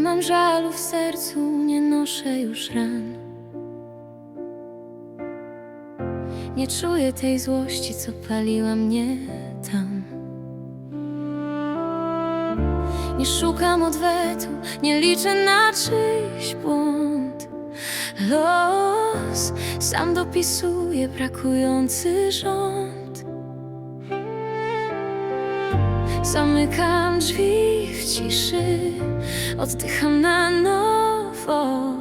mam żalu w sercu, nie noszę już ran. Nie czuję tej złości, co paliła mnie tam. Nie szukam odwetu, nie liczę na czyjś błąd. Los sam dopisuje brakujący rząd. Zamykam drzwi w ciszy, oddycham na nowo.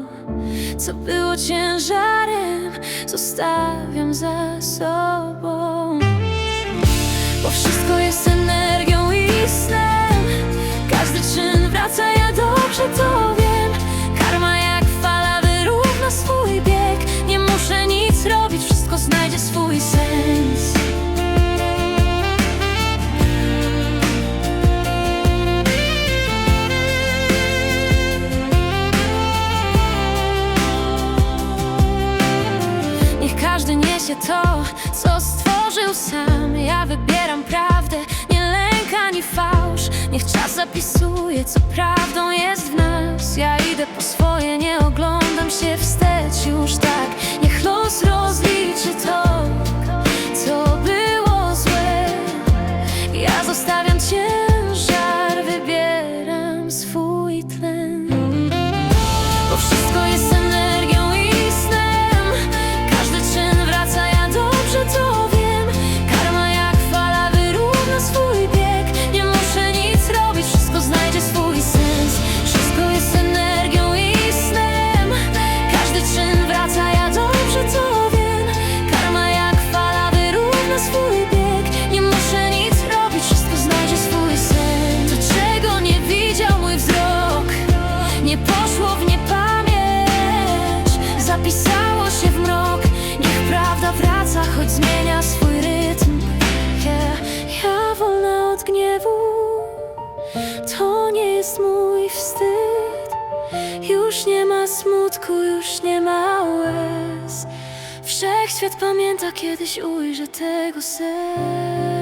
Co było ciężarem, zostawiam za sobą. Niesie to, co stworzył sam. Ja wybieram prawdę, nie lęk ani fałsz. Niech czas zapisuje, co prawdą jest w nas. Ja idę po swoje, choć zmienia swój rytm. Yeah. Ja wolna od gniewu. To nie jest mój wstyd. Już nie ma smutku, już nie ma łez. Wszechświat pamięta, kiedyś ujrzę tego sen